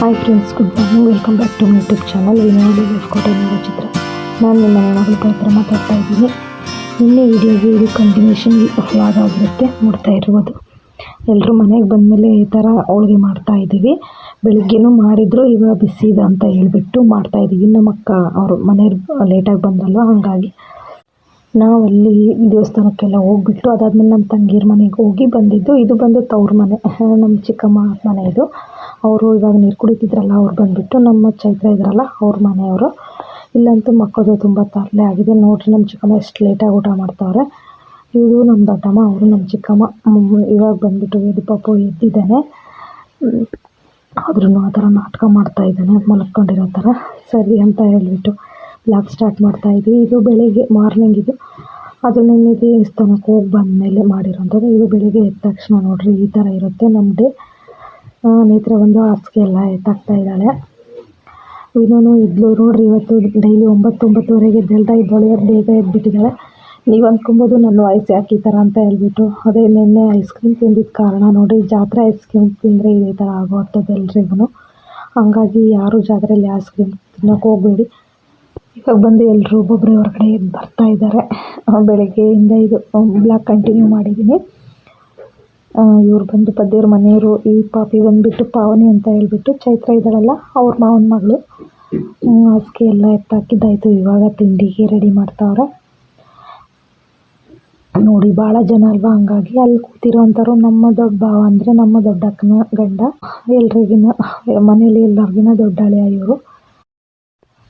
Hi friends good morning welcome back to my YouTube channel ವಿನೋಡಿ ಕೋಟೆ ಚಿತ್ರ. ನಾನು ನಿಮ್ಮ ಮನೆ ಮಗಳ ಹತ್ರ ಮಾತಾಡ್ತಾ ಇದ್ದೀನಿ. ನಿನ್ನೆ ವಿಡಿಯೋಗೆ ಇದು ಕಂಟಿನ್ಯೂಷನ್ ವ್ಲಾಗ್ ಆಗಿರುತ್ತೆ ನೋಡ್ತಾ ಇರ್ಬೋದು. ಎಲ್ಲರೂ ಮನೆಗೆ ಬಂದಮೇಲೆ ಈ ಥರ ಹೋಳಿಗೆ ಮಾಡ್ತಾ ಇದ್ದೀವಿ. ಬೆಳಿಗ್ಗೆನೂ ಮಾಡಿದ್ರು, ಇವಾಗ ಬಿಸಿ ಇದೆ ಅಂತ ಹೇಳಿಬಿಟ್ಟು ಮಾಡ್ತಾ ಇದ್ದೀವಿ. ನಮ್ಮ ಅಕ್ಕ ಅವರು ಮನೆಯವ್ರು ಲೇಟಾಗಿ ಬಂದಲ್ವ, ಹಾಗಾಗಿ ನಾವು ಅಲ್ಲಿ ದೇವಸ್ಥಾನಕ್ಕೆಲ್ಲ ಹೋಗ್ಬಿಟ್ಟು ಅದಾದಮೇಲೆ ನಮ್ಮ ತಂಗಿಯರ ಮನೆಗೆ ಹೋಗಿ ಬಂದಿದ್ದು. ಇದು ಬಂದು ತವ್ರ ಮನೆ ನಮ್ಮ ಚಿಕ್ಕಮ್ಮ ಮನೆ ಇದು. ಅವರು ಇವಾಗ ನೀರು ಕುಡಿತಿದ್ರಲ್ಲ, ಅವ್ರು ಬಂದುಬಿಟ್ಟು ನಮ್ಮ ಚೈತ್ರ ಇದ್ರಲ್ಲ, ಅವ್ರ ಮನೆಯವರು. ಇಲ್ಲಂತೂ ಮಕ್ಕಳದು ತುಂಬ ತರಲೆ ಆಗಿದೆ. ನೋಡ್ರಿ ನಮ್ಮ ಚಿಕ್ಕಮ್ಮ ಎಷ್ಟು ಲೇಟಾಗಿ ಊಟ ಮಾಡ್ತಾವ್ರೆ. ಇವರು ನಮ್ಮ ದೊಡ್ಡಮ್ಮ, ಅವರು ನಮ್ಮ ಚಿಕ್ಕಮ್ಮ. ಇವಾಗ ಬಂದುಬಿಟ್ಟು ಇದು ಪಾಪು ಎದ್ದಿದ್ದಾನೆ. ಆದ್ರೂ ಆ ಥರ ನಾಟಕ ಮಾಡ್ತಾ ಇದ್ದಾನೆ ಮಲ್ಕೊಂಡಿರೋ ಥರ. ಸರಿ ಅಂತ ಹೇಳ್ಬಿಟ್ಟು ಬ್ಲಾಗ್ ಸ್ಟಾರ್ಟ್ ಮಾಡ್ತಾ ಇದ್ವಿ. ಇದು ಬೆಳಿಗ್ಗೆ ಮಾರ್ನಿಂಗ್ ಇದು. ಅದು ನಿನ್ನೆ ದೇವಸ್ಥಾನಕ್ಕೆ ಹೋಗಿ ಬಂದಮೇಲೆ ಮಾಡಿರೋಂಥದ್ದು. ಇದು ಬೆಳಿಗ್ಗೆ ಎದ್ದ ತಕ್ಷಣ ನೋಡ್ರಿ, ಈ ಥರ ಇರುತ್ತೆ ನಮ್ಮ ಡೇ ನೇತ್ರ ಒಂದು ಹಾಸಿಗೆ ಎಲ್ಲ ಎತ್ತಾಕ್ತಾ ಇದ್ದಾಳೆ. ವಿನೋನು ಇದ್ಲು ನೋಡ್ರಿ, ಇವತ್ತು ಡೈಲಿ ಒಂಬತ್ತು ಒಂಬತ್ತುವರೆಗೆ ಎದ್ದೇಳ್ತಾ ಇದ್ದಳು ಇವತ್ತು ಬೇಗ ಎದ್ಬಿಟ್ಟಿದ್ದಾಳೆ. ನೀವು ಅಂದ್ಕೊಬೋದು ನನ್ನ ಐಸ್ ಯಾಕೆ ಈ ಥರ ಅಂತ ಹೇಳ್ಬಿಟ್ಟು, ಅದೇ ನಿನ್ನೆ ಐಸ್ ಕ್ರೀಮ್ ತಿಂದಿದ್ದ ಕಾರಣ ನೋಡಿ ಜಾತ್ರೆ ಐಸ್ ಕ್ರೀಮ್ ತಿಂದರೆ ಇದೇ ಥರ ಆಗುವಂಥದ್ದು ಎಲ್ರಿಗೂ ಹಂಗಾಗಿ ಯಾರು ಜಾತ್ರೆಯಲ್ಲಿ ಐಸ್ ಕ್ರೀಮ್ ತಿನ್ನೋಕೆ ಹೋಗಬೇಡಿ. ಇವಾಗ ಬಂದು ಎಲ್ಲರೂ ಒಬ್ಬೊಬ್ಬರೇ ಹೊರಗಡೆ ಬರ್ತಾ ಇದ್ದಾರೆ. ಬೆಳಗ್ಗೆಯಿಂದ ಇದು ಬ್ಲಾಕ್ ಕಂಟಿನ್ಯೂ ಮಾಡಿದ್ದೀನಿ. ಇವ್ರು ಬಂದು ಪದ್ಯವ್ರ ಮನೆಯವರು, ಈ ಪಾಪಿ ಬಂದುಬಿಟ್ಟು ಪಾವನಿ ಅಂತ ಹೇಳ್ಬಿಟ್ಟು ಚೈತ್ರ ಇದ್ದಾಳಲ್ಲ, ಅವ್ರ ಮಾವನ ಮಗಳು. ಹಾಸಿಗೆ ಎಲ್ಲ ಎತ್ತಾಕಿದ್ದಾಯ್ತು, ಇವಾಗ ತಿಂಡಿಗೆ ರೆಡಿ ಮಾಡ್ತಾವ್ರೆ. ನೋಡಿ ಭಾಳ ಜನ ಅಲ್ವಾ, ಹಂಗಾಗಿ ಅಲ್ಲಿ ಕೂತಿರೋಂಥವ್ರು ನಮ್ಮ ದೊಡ್ಡ ಭಾವ ಅಂದರೆ ನಮ್ಮ ದೊಡ್ಡ ಅಕ್ಕನ ಗಂಡ. ಎಲ್ರಿಗಿನ, ಮನೇಲಿ ಎಲ್ಲರಿಗಿನ ದೊಡ್ಡಾಳೆ ಇವರು.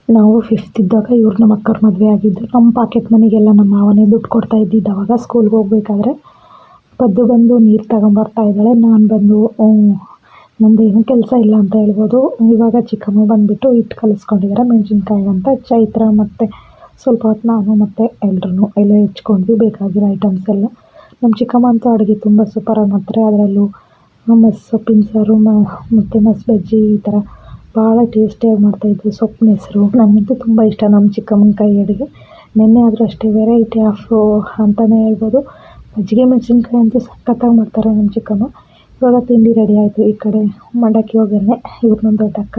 ನಾವು ಫಿಫ್ತ್ ಇದ್ದಾಗ ಇವ್ರು ನಮ್ಮ ಅಕ್ಕವ್ರ ಮದುವೆ ಆಗಿದ್ದು, ನಮ್ಮ ಪಾಕೆಟ್ ಮನೆಗೆಲ್ಲ ನಮ್ಮ ಮಾವನೇ ದುಡ್ಡು ಕೊಡ್ತಾ ಇದ್ದಿದ್ದು ಅವಾಗ ಸ್ಕೂಲ್ಗೆ ಹೋಗ್ಬೇಕಾದ್ರೆ. ಪದ್ದು ಬಂದು ನೀರು ತಗೊಂಬರ್ತಾ ಇದ್ದಾಳೆ. ನಾನು ಬಂದು ನಂದೇನು ಕೆಲಸ ಇಲ್ಲ ಅಂತ ಹೇಳ್ಬೋದು. ಇವಾಗ ಚಿಕ್ಕಮ್ಮ ಬಂದುಬಿಟ್ಟು ಹಿಟ್ಟು ಕಲಿಸ್ಕೊಂಡಿದ್ದಾರೆ ಮೆಣಸಿನ್ಕಾಯಿ ಅಂತ. ಚೈತ್ರ ಮತ್ತು ಸ್ವಲ್ಪ ಹೊತ್ತು ನಾನು ಮತ್ತು ಎಲ್ಲರೂ ಎಲ್ಲ ಹೆಚ್ಕೊಂಡ್ವಿ, ಬೇಕಾಗಿರೋ ಐಟಮ್ಸ್ ಎಲ್ಲ. ನಮ್ಮ ಚಿಕ್ಕಮ್ಮ ಅಂತೂ ಅಡುಗೆ ತುಂಬ ಸೂಪರಾಗಿ ಮಾಡ್ತಾರೆ. ಅದರಲ್ಲೂ ಮಸ್ ಸೊಪ್ಪಿನ ಸಾರು ಮತ್ತು ಮಸ್ ಬಜ್ಜಿ ಈ ಥರ ಭಾಳ ಟೇಸ್ಟಿಯಾಗಿ ಮಾಡ್ತಾಯಿದ್ರು ಸೊಪ್ಪಿನ ಹೆಸರು ನನಗಂತೂ ತುಂಬ ಇಷ್ಟ ನಮ್ಮ ಚಿಕ್ಕಮ್ಮನ ಕೈ ಅಡುಗೆ. ನಿನ್ನೆ ಆದರೂ ಅಷ್ಟೇ ವೆರೈಟಿ ಆಫು ಅಂತಲೇ ಹೇಳ್ಬೋದು. ಮಜ್ಜಿಗೆ ಮೆಣಸಿನ್ಕಾಯಿ ಅಂತೂ ಸಖತ್ತಾಗಿ ಮಾಡ್ತಾರೆ ನಮ್ಮ ಚಿಕ್ಕಮ್ಮ. ಇವಾಗ ತಿಂಡಿ ರೆಡಿ ಆಯಿತು ಈ ಕಡೆ. ಮಂಡಕ್ಕಿ, ಒಗ್ಗರಣೆ. ಇವ್ರು ನಮ್ಮ ದೊಡ್ಡಕ್ಕ.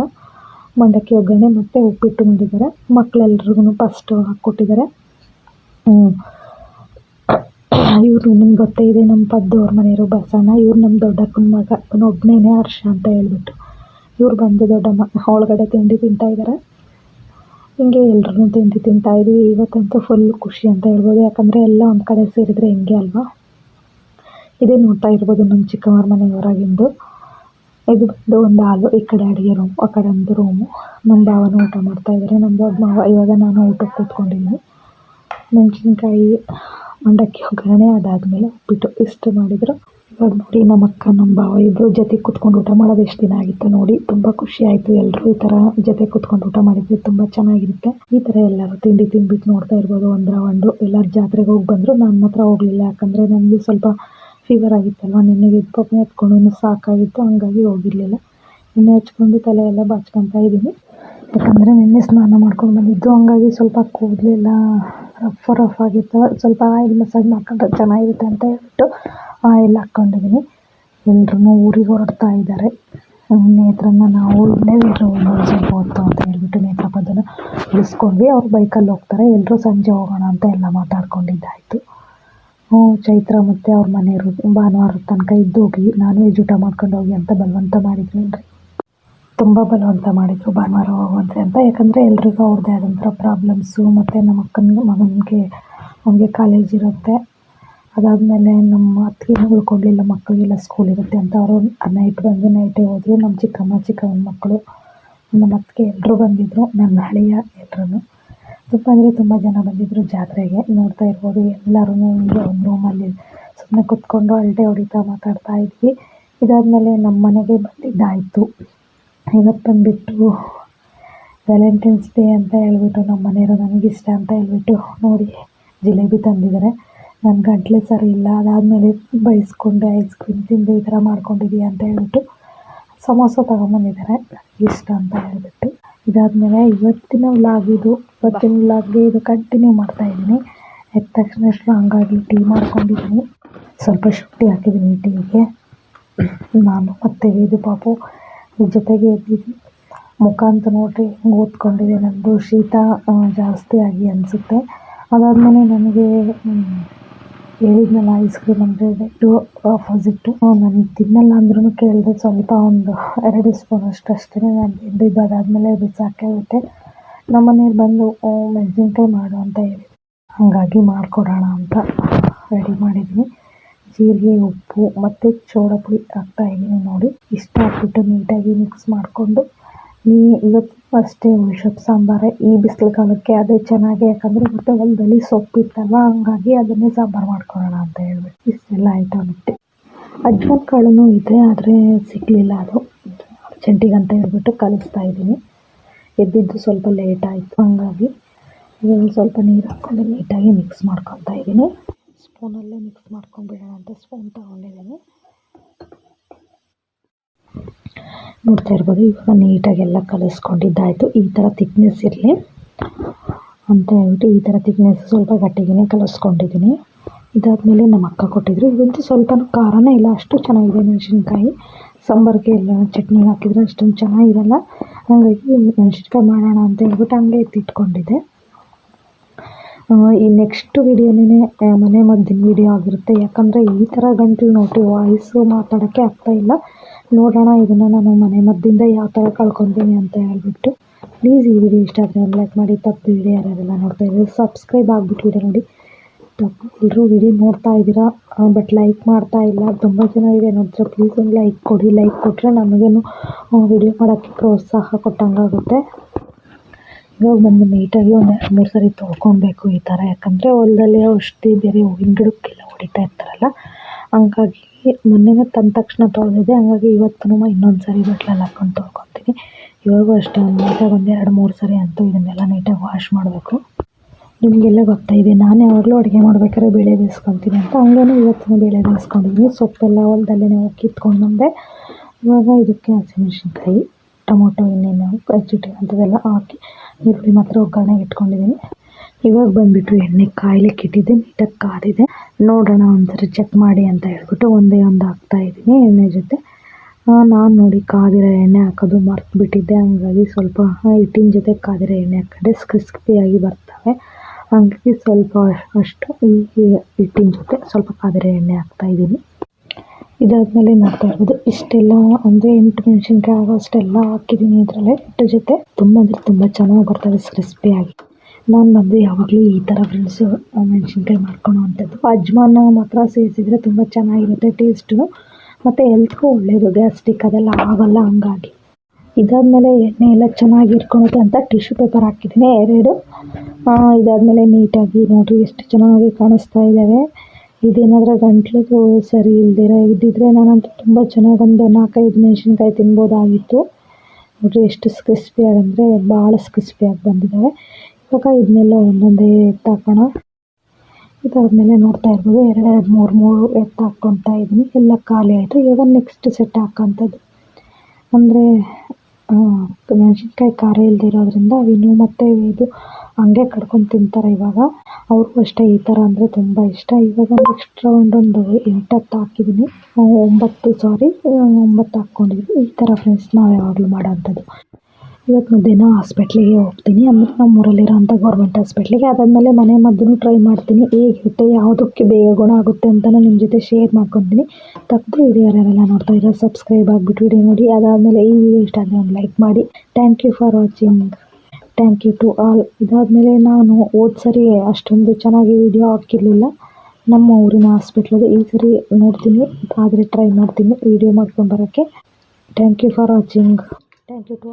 ಮಂಡಕ್ಕಿ, ಒಗ್ಗರಣೆ ಮತ್ತು ಉಪ್ಪಿಟ್ಟು ಮಾಡಿದ್ದಾರೆ. ಮಕ್ಕಳೆಲ್ರಿಗೂ ಫಸ್ಟು ಹಾಕ್ಕೊಟ್ಟಿದ್ದಾರೆ. ಇವರು ನಿಮ್ಗೆ ಗೊತ್ತೇ ಇದೆ ನಮ್ಮ ಪದ್ದು ಅವ್ರ ಮನೆಯವರು ಬಸಣ್ಣ. ಇವ್ರು ನಮ್ಮ ದೊಡ್ಡಕ್ಕನ ಮಗ. ಒಬ್ಬನೇ ಹರ್ಷ ಅಂತ ಹೇಳ್ಬಿಟ್ಟು. ಇವ್ರು ಬಂದು ದೊಡ್ಡಮ್ಮ ಒಳಗಡೆ ತಿಂಡಿ ತಿಂತಾ ಇದ್ದಾರೆ ಹಿಂಗೆ ಎಲ್ರೂ ತಿಂದು ತಿಂತಾ ಇದ್ವಿ. ಇವತ್ತಂತೂ ಫುಲ್ ಖುಷಿ ಅಂತ ಹೇಳ್ಬೋದು. ಯಾಕಂದರೆ ಎಲ್ಲ ಒಂದು ಕಡೆ ಸೇರಿದರೆ ಹಿಂಗೆ ಅಲ್ವಾ? ಇದೇ ನೋಡ್ತಾ ಇರ್ಬೋದು ನಮ್ಮ ಚಿಕ್ಕಮ್ಮರ ಮನೆ ಹೊರಗಿಂದು ಇದು ಬಂದು ಒಂದು ಹಾಲು, ಈ ಕಡೆ ಅಡುಗೆ ರೂಮ್ ಆ ಕಡೆ ಒಂದು ರೂಮು ನಮ್ಮ ಭಾವನ ಊಟ ಮಾಡ್ತಾ ಇದ್ದಾರೆ. ನಮ್ಮ ದೊಡ್ಡ ಮಾವ, ಇವಾಗ ನಾನು ಊಟಕ್ಕೆ ಕೂತ್ಕೊಂಡಿದ್ದೀನಿ. ಮೆಣಸಿನ್ಕಾಯಿ, ಮಂಡಕ್ಕಿ ಒಗ್ಗರಣೆ ಅದಾದಮೇಲೆ ಉಪ್ಪಿಟ್ಟು. ಇಷ್ಟು ಮಾಡಿದರು. ಇವಾಗ ನೋಡಿ ನಮ್ಮ ಅಕ್ಕ, ನಮ್ಮ ಭಾವ ಇಬ್ಬರು ಜೊತೆ ಕೂತ್ಕೊಂಡು ಊಟ ಮಾಡೋದು ಎಷ್ಟು ದಿನ ಆಗಿತ್ತು ನೋಡಿ. ತುಂಬ ಖುಷಿ ಆಯಿತು. ಎಲ್ಲರೂ ಈ ಥರ ಜೊತೆ ಕುತ್ಕೊಂಡು ಊಟ ಮಾಡಿದ್ರೆ ತುಂಬ ಚೆನ್ನಾಗಿರುತ್ತೆ. ಈ ಥರ ಎಲ್ಲರೂ ತಿಂಡಿ ತಿಂದ್ಬಿಟ್ಟು ನೋಡ್ತಾ ಇರ್ಬೋದು ಒಂದು. ರೌಂಡು ಎಲ್ಲರೂ ಜಾತ್ರೆಗೆ ಹೋಗಿ ಬಂದರು ನನ್ನ ಹತ್ರ ಹೋಗಲಿಲ್ಲ. ಯಾಕಂದರೆ ನನಗೆ ಸ್ವಲ್ಪ ಫೀವರ್ ಆಗಿತ್ತಲ್ವ. ನಿನ್ನೆ ಪಾಪ ಹತ್ಕೊಂಡು ಸಾಕಾಗಿತ್ತು. ಹಂಗಾಗಿ ಹೋಗಿರಲಿಲ್ಲ. ನಿನ್ನೆ ಹಚ್ಕೊಂಡು ತಲೆ ಎಲ್ಲ ಬಾಚ್ಕೊತಾ ಇದ್ದೀನಿ. ಯಾಕಂದರೆ ನಿನ್ನೆ ಸ್ನಾನ ಮಾಡ್ಕೊಂಡು ಬಂದಿದ್ದು. ಹಂಗಾಗಿ ಸ್ವಲ್ಪ ಕೂದಲೆಲ್ಲ ರಫ್ ರಫ್ ಆಗಿತ್ತು. ಸ್ವಲ್ಪ ಆಯಿಲ್ ಮಸಾಜ್ ಮಾಡ್ಕೊಂಡ್ರೆ ಚೆನ್ನಾಗಿರುತ್ತೆ ಅಂತ ಹೇಳ್ಬಿಟ್ಟು ಆಯಿಲ್ ಹಾಕೊಂಡಿದ್ದೀನಿ ಎಲ್ರೂ ಊರಿಗೆ ಹೊರಡ್ತಾ ಇದ್ದಾರೆ. ನೇತ್ರನ ನಾವು ಇಲ್ಲೇ ಅಂತ ಹೇಳ್ಬಿಟ್ಟು ನೇತ್ರ ಪದನ ಅವ್ರು ಬೈಕಲ್ಲಿ ಹೋಗ್ತಾರೆ. ಎಲ್ಲರೂ ಸಂಜೆ ಹೋಗೋಣ ಅಂತ ಎಲ್ಲ ಮಾತಾಡ್ಕೊಂಡಿದ್ದಾಯಿತು. ಹ್ಞೂ, ಚೈತ್ರ ಮತ್ತು ಅವ್ರ ಮನೆಯವರು ಭಾನುವಾರ ತನಕ ಇದ್ದು ಹೋಗಿ ನಾನ್ ಊಟ ಮಾಡ್ಕೊಂಡು ಹೋಗಿ ಅಂತ ಬಲವಂತ ಮಾಡಿದ್ರು ರೀ ತುಂಬ ಬಲವಂತ ಮಾಡಿದರು ಭಾನುವಾರ ಹೋಗುವಂತೆ ಅಂತ. ಯಾಕಂದರೆ ಎಲ್ರಿಗೂ ಅವ್ರದ್ದೇ ಆದಂಥ ಪ್ರಾಬ್ಲಮ್ಸು ಮತ್ತು ನಮ್ಮ ಅಕ್ಕನ ಮಗನಿಗೆ, ಅವನಿಗೆ ಕಾಲೇಜ್ ಇರುತ್ತೆ. ಅದಾದಮೇಲೆ ನಮ್ಮ ಅತ್ತಿಗೆನೂ ಉಳ್ಕೊಳ್ಲಿಲ್ಲ ಮಕ್ಕಳಿಗೆಲ್ಲ ಸ್ಕೂಲ್ ಇರುತ್ತೆ ಅಂತ ಅವರು ನೈಟ್ ಬಂದು ನೈಟೇ ಹೋದ್ರು. ನಮ್ಮ ಚಿಕ್ಕಮ್ಮ ಚಿಕ್ಕಮ್ಮನ ಮಕ್ಕಳು, ನಮ್ಮ ಅತ್ತಿಗೆ ಎಲ್ಲರೂ ಬಂದಿದ್ದರು ನನ್ನ ಹಳೆಯ ಎಲ್ಲರೂ ತುಂಬ ಅಂದರೆ ತುಂಬ ಜನ ಬಂದಿದ್ದರು ಜಾತ್ರೆಗೆ. ನೋಡ್ತಾ ಇರ್ಬೋದು ಎಲ್ಲರೂ ಹಿಂಗೆ ಒಂದು ರೂಮಲ್ಲಿ ಸುಮ್ಮನೆ ಕೂತ್ಕೊಂಡು ಅಲ್ಟೆ ಹೊಡಿತಾ ಮಾತಾಡ್ತಾ ಇದ್ವಿ. ಇದಾದಮೇಲೆ ನಮ್ಮ ಮನೆಗೆ ಬಂದಿದ್ದಾಯಿತು. ಇವತ್ತು ಬಂದುಬಿಟ್ಟು ವ್ಯಾಲೆಂಟೈನ್ಸ್ ಡೇ ಅಂತ ಹೇಳ್ಬಿಟ್ಟು ನಮ್ಮ ಮನೆಯವರು ನನಗಿಷ್ಟ ಅಂತ ಹೇಳ್ಬಿಟ್ಟು ನೋಡಿ, ಜಿಲೇಬಿ ತಂದಿದ್ದಾರೆ. ನನ್ನ ಗಂಟ್ಲೆ ಸರಿ ಇಲ್ಲ. ಅದಾದಮೇಲೆ ಬೈಸ್ಕೊಂಡೆ ಐಸ್ ಕ್ರೀಮ್ ತಿಂದು, ಈ ಥರ ಮಾಡ್ಕೊಂಡಿದ್ದೀಯ ಅಂತ ಹೇಳ್ಬಿಟ್ಟು ಸಮೋಸ ತಗೊಂಬಂದಿದ್ದಾರೆ. ಇಷ್ಟ ಅಂತ ಹೇಳ್ಬಿಟ್ಟು. ಇದಾದಮೇಲೆ ಇವತ್ತಿನ ವ್ಲಾಗ್ ಇದು. ಇವತ್ತಿನ ವ್ಲಾಗ್ಗೆ ಇದು ಕಂಟಿನ್ಯೂ ಮಾಡ್ತಾ ಇದ್ದೀನಿ. ಎದ್ದ ತಕ್ಷಣ ಸ್ಟ್ರಾಂಗಾಗಿ ಟೀ ಮಾಡ್ಕೊಂಡಿದ್ದೀನಿ. ಸ್ವಲ್ಪ ಶುಂಠಿ ಹಾಕಿದ್ದೀನಿ ಟೀಗೆ. ನಾನು ಮತ್ತೆ ಇದು ಪಾಪು ಜೊತೆಗೆ ಎದ್ದಿದ್ದೀನಿ ಮುಖ ಅಂತ ನೋಡ್ರಿ ಓದ್ಕೊಂಡಿದೆ ನಂದು. ಶೀತ ಜಾಸ್ತಿ ಆಗಿ ಅನಿಸುತ್ತೆ. ಅದಾದಮೇಲೆ ನನಗೆ ಹೇಳಿದ್ನಲ್ಲ ಐಸ್ ಕ್ರೀಮ್ ಅಂದರೆ ಟು ಆಪೋಸಿಟ್ಟು ನಾನು ತಿನ್ನಲ್ಲ ಅಂದ್ರೂ ಕೇಳಿದೆ, ಸ್ವಲ್ಪ ಒಂದು ಎರಡು ಸ್ಪೂನ್ ಅಷ್ಟು ಅಷ್ಟೇ ನಾನು ತಿಂದಿದ್ದು ಅದಾದಮೇಲೆ ಬಿಸಾಕೇ ಬಿಟ್ಟೆ ನಮ್ಮ ಮನೇಲಿ ಬಂದು ಮೆಣಸಿನ್ಕಾಯಿ ಮಾಡು ಅಂತ ಹೇಳಿ. ಹಾಗಾಗಿ ಮಾಡಿಕೊಡೋಣ ಅಂತ ರೆಡಿ ಮಾಡಿದ್ದೀನಿ ಜೀರಿಗೆ, ಉಪ್ಪು ಮತ್ತು ಚೋಳ ಪುಡಿ ಹಾಕ್ತಾ ಇದ್ದೀನಿ ನೋಡಿ. ಇಷ್ಟ ಹಾಕ್ಬಿಟ್ಟು ನೀಟಾಗಿ ಮಿಕ್ಸ್ ಮಾಡಿಕೊಂಡು ನೀ ಇವತ್ತು ಅಷ್ಟೇ ಸೊಪ್ಪು ಸಾಂಬಾರೇ ಈ ಬಿಸಿಲು ಕಾಲಕ್ಕೆ ಅದೇ ಚೆನ್ನಾಗಿ, ಯಾಕಂದರೆ ಮತ್ತೆ ಹೊಲದಲ್ಲಿ ಸೊಪ್ಪಿತ್ತಲ್ವ ಹಂಗಾಗಿ ಅದನ್ನೇ ಸಾಂಬಾರು ಮಾಡ್ಕೊಳ್ಳೋಣ ಅಂತ ಹೇಳ್ಬಿಟ್ಟು ಇಷ್ಟೆಲ್ಲ ಐಟಮ್ ಇಟ್ಟೆ ಅಜ್ವಾನ್ ಕಾಳು ಇದೆ, ಆದರೆ ಸಿಗಲಿಲ್ಲ ಅದು. ಅರ್ಜೆಂಟಿಗೆ ಅಂತ ಹೇಳ್ಬಿಟ್ಟು ಕಲಿಸ್ತಾ ಇದ್ದೀನಿ. ಎದ್ದಿದ್ದು ಸ್ವಲ್ಪ ಲೇಟ್ ಆಯಿತು, ಹಂಗಾಗಿ ಸ್ವಲ್ಪ ನೀರು ಹಾಕ್ಕೊಂಡು ನೀಟಾಗಿ ಮಿಕ್ಸ್ ಮಾಡ್ಕೊತಾ ಇದ್ದೀನಿ. ಸ್ಪೂನಲ್ಲೇ ಮಿಕ್ಸ್ ಮಾಡ್ಕೊಂಡ್ಬಿಡೋಣ ಅಂತ ಸ್ಪೂನ್ ತೊಗೊಂಡಿದ್ದೀನಿ. ನೋಡ್ತಾ ಇರ್ಬೋದು. ಇವಾಗ ನೀಟಾಗಿ ಎಲ್ಲ ಕಲಿಸ್ಕೊಂಡಿದ್ದಾಯಿತು. ಈ ಥರ ತಿಕ್ನೆಸ್ ಇರಲಿ ಅಂತ ಹೇಳ್ಬಿಟ್ಟು ಈ ಥರ ತಿಕ್ನೆಸ್ ಸ್ವಲ್ಪ ಗಟ್ಟಿಗೆ ಕಲಿಸ್ಕೊಂಡಿದ್ದೀನಿ. ಇದಾದಮೇಲೆ ನಮ್ಮ ಅಕ್ಕ ಕೊಟ್ಟಿದ್ರು. ಇದಂತೂ ಸ್ವಲ್ಪ ಖಾರನೇ ಇಲ್ಲ. ಅಷ್ಟು ಚೆನ್ನಾಗಿದೆ ಮೆಣಸಿನ್ಕಾಯಿ. ಸಾಂಬಾರಿಗೆ ಎಲ್ಲ ಚಟ್ನಿ ಹಾಕಿದ್ರೆ ಅಷ್ಟೊಂದು ಚೆನ್ನಾಗಿರಲ್ಲ. ಹಾಗಾಗಿ ಮೆಣಸಿನ್ಕಾಯಿ ಮಾಡೋಣ ಅಂತ ಹೇಳ್ಬಿಟ್ಟು ಹಂಗೆ ಎತ್ತಿಟ್ಕೊಂಡಿದ್ದೆ. ಈ ನೆಕ್ಸ್ಟ್ ವಿಡಿಯೋನೇ ಮನೆ ಮದ್ದಿನ ವಿಡಿಯೋ ಆಗಿರುತ್ತೆ. ಯಾಕಂದರೆ ಈ ಥರ ಗಂಟಲು ನೋಟಿ ವಾಯ್ಸು ಮಾತಾಡೋಕ್ಕೆ ಆಗ್ತಾ ಇಲ್ಲ. ನೋಡೋಣ, ಇದನ್ನು ನಾನು ಮನೆ ಮದ್ದಿಂದ ಯಾವ ಥರ ಕಳ್ಕೊತೀನಿ ಅಂತ ಹೇಳ್ಬಿಟ್ಟು. ಪ್ಲೀಸ್ ಈ ವಿಡಿಯೋ ಇಷ್ಟ ಆದರೆ ಲೈಕ್ ಮಾಡಿ, ತಪ್ಪು ವಿಡಿಯೋ ಯಾರೆಲ್ಲ ನೋಡ್ತಾ ಇದ್ದೀರಿ ಸಬ್ಸ್ಕ್ರೈಬ್ ಆಗಿಬಿಟ್ಟು ವಿಡಿಯೋ ನೋಡಿ. ತಪ್ಪು ಎಲ್ಲರೂ ವಿಡಿಯೋ ನೋಡ್ತಾ ಇದ್ದೀರಾ? ಬಟ್ ಲೈಕ್ ಮಾಡ್ತಾ ಇಲ್ಲ. ತುಂಬ ಜನ ನೋಡ್ತಾರೆ ಪ್ಲೀಸ್ ಒಂದು ಲೈಕ್ ಕೊಡಿ. ಲೈಕ್ ಕೊಟ್ಟರೆ ನಮಗೇನು ವಿಡಿಯೋ ಮಾಡೋಕ್ಕೆ ಪ್ರೋತ್ಸಾಹ ಕೊಟ್ಟಂಗಾಗುತ್ತೆ ಇವಾಗ ಬಂದು ನೀಟಾಗಿ ಒಂದು ಎರಡು ಮೂರು ಸರಿ ತೊಳ್ಕೊಬೇಕು ಈ ಥರ ಯಾಕಂದರೆ ಹೊಲದಲ್ಲಿ ಔಷಧಿ ಬೇರೆ ಹೂವಿನ ಗಿಡಕ್ಕೆಲ್ಲ ಹೊಡಿತಾ ಇರ್ತಾರಲ್ಲ, ಹಂಗಾಗಿ ಮೊನ್ನೆನೇ ತಂದ ತಕ್ಷಣ ತೊಳೆದಿದ್ದೆ. ಹಾಗಾಗಿ ಇವತ್ತು ಇನ್ನೊಂದು ಸಾರಿ ಬಟ್ಲಲ್ಲಿ ಹಾಕ್ಕೊಂಡು ತೊಳ್ಕೊತೀನಿ. ಇವಾಗೂ ಅಷ್ಟೇ, ಒಂದು ನೀಟಾಗಿ ಒಂದು ಎರಡು ಮೂರು ಸರಿ ಅಂತೂ ಇದನ್ನೆಲ್ಲ ನೀಟಾಗಿ ವಾಶ್ ಮಾಡಬೇಕು. ನಿಮಗೆಲ್ಲ ಗೊತ್ತಾಯಿದೆ ನಾನು ಯಾವಾಗಲೂ ಅಡುಗೆ ಮಾಡ್ಬೇಕಾದ್ರೆ ಬೇಳೆ ಬೇಯಿಸ್ಕೊತೀನಿ ಅಂತ. ಹಂಗೇನು ಇವತ್ತಿನ ಬೇಳೆ ಬೇಯಿಸ್ಕೊಂಡಿದ್ದೀನಿ. ಸೊಪ್ಪೆಲ್ಲ ಹೊಲದಲ್ಲೇ ನಾವು ಕಿತ್ಕೊಂಡು ಬಂದೆ. ಇವಾಗ ಇದಕ್ಕೆ ಹಸಿಮೆಣ್ಸಿನ್ಕಾಯಿ, ಟೊಮೊಟೊ ಇನ್ನೇನು ಜಿಟಿ ಅಂಥದ್ದೆಲ್ಲ ಹಾಕಿ, ಈರುಳ್ಳಿ ಮಾತ್ರ ಒಗ್ಗರಣೆಗೆ ಇಟ್ಕೊಂಡಿದ್ದೀನಿ. ಇವಾಗ ಬಂದ್ಬಿಟ್ಟು ಎಣ್ಣೆ ಕಾಯ್ಲಿಕ್ಕೆ ಇಟ್ಟಿದ್ದೆ ನೀಟಾಗಿ ಕಾದಿದೆ. ನೋಡೋಣ ಒಂದ್ಸರಿ ಚೆಕ್ ಮಾಡಿ ಅಂತ ಹೇಳ್ಬಿಟ್ಟು ಒಂದೇ ಒಂದು ಹಾಕ್ತಾ ಇದ್ದೀನಿ ಎಣ್ಣೆ ಜೊತೆ. ನಾನು ನೋಡಿ ಕಾದಿರೋ ಎಣ್ಣೆ ಹಾಕೋದು ಮರ್ತು ಬಿಟ್ಟಿದ್ದೆ ಹಂಗಾಗಿ ಸ್ವಲ್ಪ ಹಿಟ್ಟಿನ ಜೊತೆ ಕಾದಿರೋ ಎಣ್ಣೆ ಹಾಕಿದ್ರೆ ಕ್ರಿಸ್ಪಿಯಾಗಿ ಬರ್ತವೆ. ಹಂಗಾಗಿ ಸ್ವಲ್ಪ ಅಷ್ಟು ಈ ಹಿಟ್ಟಿನ ಜೊತೆ ಸ್ವಲ್ಪ ಕಾದಿರೋ ಎಣ್ಣೆ ಹಾಕ್ತಾ ಇದ್ದೀನಿ. ಇದಾದಮೇಲೆ ನೋಡ್ತಾ ಇರ್ಬೋದು ಇಷ್ಟೆಲ್ಲ ಅಂದರೆ ಎಂಟು ಮೆಣಸಿನ್ಕಾಯಿ ಆಗೋಷ್ಟೆಲ್ಲ ಹಾಕಿದ್ದೀನಿ ಇದರಲ್ಲೇ ಹಿಟ್ಟು ಜೊತೆ. ತುಂಬ ಅಂದರೆ ತುಂಬ ಚೆನ್ನಾಗಿ ಬರ್ತವೆ ಕ್ರಿಸ್ಪಿಯಾಗಿ ನಾನು ಬಂದು ಯಾವಾಗಲೂ ಈ ಥರ ಫ್ರೆಂಡ್ಸು ಮೆಣಸಿನ್ಕಾಯಿ ಮಾಡ್ಕೊಳೋ ಅಂಥದ್ದು. ಅಜ್ಮಾನ ಮಾತ್ರ ಸೇರಿಸಿದ್ರೆ ತುಂಬ ಚೆನ್ನಾಗಿರುತ್ತೆ ಟೇಸ್ಟು ಮತ್ತು ಹೆಲ್ತ್ಗೂ ಒಳ್ಳೆಯದು ಗ್ಯಾಸ್ಟಿಕ್ ಅದೆಲ್ಲ ಆಗೋಲ್ಲ ಹಂಗಾಗಿ. ಇದಾದಮೇಲೆ ಎಣ್ಣೆ ಎಲ್ಲ ಚೆನ್ನಾಗಿ ಇಟ್ಕೊಳುತ್ತೆ ಅಂತ ಟಿಶ್ಯೂ ಪೇಪರ್ ಹಾಕಿದ್ದೀನಿ, ಎರಡು. ಇದಾದಮೇಲೆ ನೀಟಾಗಿ ನೋಡಿರಿ ಎಷ್ಟು ಚೆನ್ನಾಗಿ ಕಾಣಿಸ್ತಾ ಇದ್ದಾವೆ ಇದೇನಾದರೂ ಗಂಟ್ಲಿಗೂ ಸರಿ ಇಲ್ದಿರ ಇದ್ದಿದ್ರೆ ನಾನಂತೂ ತುಂಬ ಚೆನ್ನಾಗಿ ಒಂದು ನಾಲ್ಕೈದು ಮೆಣಸಿನ್ಕಾಯಿ ತಿನ್ಬೋದಾಗಿತ್ತು. ನೋಡಿರಿ ಎಷ್ಟು ಕ್ರಿಸ್ಪಿಯಾಗಿ ಅಂದರೆ ಭಾಳ ಕ್ರಿಸ್ಪಿಯಾಗಿ ಬಂದಿದ್ದಾವೆ ಇವಾಗ ಇದನ್ನೆಲ್ಲ ಒಂದೊಂದೇ ಎತ್ತಾಕೋಣ ಇದಾದಮೇಲೆ ನೋಡ್ತಾ ಇರ್ಬೋದು ಎರಡು ಎರಡು ಮೂರು ಮೂರು ಎತ್ತು ಹಾಕ್ಕೊತಾ ಇದ್ದೀನಿ. ಎಲ್ಲ ಖಾಲಿ ಆಯಿತು. ಇವಾಗ ನೆಕ್ಸ್ಟ್ ಸೆಟ್ ಹಾಕೋಂಥದ್ದು ಅಂದರೆ ಮೆಣಸಿನ್ಕಾಯಿ ಖಾರ ಇಲ್ದಿರೋದ್ರಿಂದ ಅವಿನ್ನು ಮತ್ತು ಇದು ಹಂಗೆ ಕಡ್ಕೊಂಡು ತಿಂತಾರೆ ಇವಾಗ. ಅವ್ರಿಗೂ ಅಷ್ಟೇ ಈ ಥರ ಅಂದರೆ ತುಂಬ ಇಷ್ಟ. ಇವಾಗ ನೆಕ್ಸ್ಟ್ ರೌಂಡ್ ಒಂದು ಎಂಟು ಹತ್ತು ಹಾಕಿದ್ದೀನಿ. ಒಂಬತ್ತು ಸಾರಿ ಒಂಬತ್ತು ಹಾಕ್ಕೊಂಡಿದ್ವಿ ಈ ಥರ ಫ್ರೆಂಡ್ಸ್ ನಾವು ಯಾವಾಗಲೂ ಮಾಡೋಂಥದ್ದು. ಇವತ್ತು ಮಧ್ಯಾಹ್ನ ಹಾಸ್ಪಿಟ್ಲಿಗೆ ಹೋಗ್ತೀನಿ. ಅಂದರೆ ನಮ್ಮೂರಲ್ಲಿರೋಂಥ ಗೌರ್ಮೆಂಟ್ ಹಾಸ್ಪಿಟ್ಲಿಗೆ ಅದಾದಮೇಲೆ ಮನೆ ಮದ್ದನ್ನು ಟ್ರೈ ಮಾಡ್ತೀನಿ. ಹೇಗಿರುತ್ತೆ ಯಾವುದಕ್ಕೆ ಬೇಗ ಗುಣ ಆಗುತ್ತೆ ಅಂತಲೂ ನಿಮ್ಮ ಜೊತೆ ಶೇರ್ ಮಾಡ್ಕೊತೀನಿ. ತಪ್ಪದೆ ವಿಡಿಯೋ ಯಾರೆಲ್ಲ ನೋಡ್ತಾ ಇದ್ದಾರೆ ಸಬ್ಸ್ಕ್ರೈಬ್ ಆಗಿಬಿಟ್ಟು ವಿಡಿಯೋ ನೋಡಿ. ಅದಾದಮೇಲೆ ಈ ವಿಡಿಯೋ ಇಷ್ಟ ಆದರೆ ಒಂದು ಲೈಕ್ ಮಾಡಿ. Thank you for watching thank you to all ಇದಾದಮೇಲೆ ನಾನು ಹೋದ ಸರಿ ಅಷ್ಟೊಂದು ಚೆನ್ನಾಗಿ ವಿಡಿಯೋ ಹಾಕಿರಲಿಲ್ಲ. ನಮ್ಮ ಊರಿನ ಹಾಸ್ಪಿಟ್ಲದು ಈ ಸರಿ ನೋಡ್ತೀನಿ. ಆದರೆ ಟ್ರೈ ಮಾಡ್ತೀನಿ. ವಿಡಿಯೋ ಮಾಡ್ಕೊಂಡು ಬರೋಕ್ಕೆ. Thank you for watching thank you to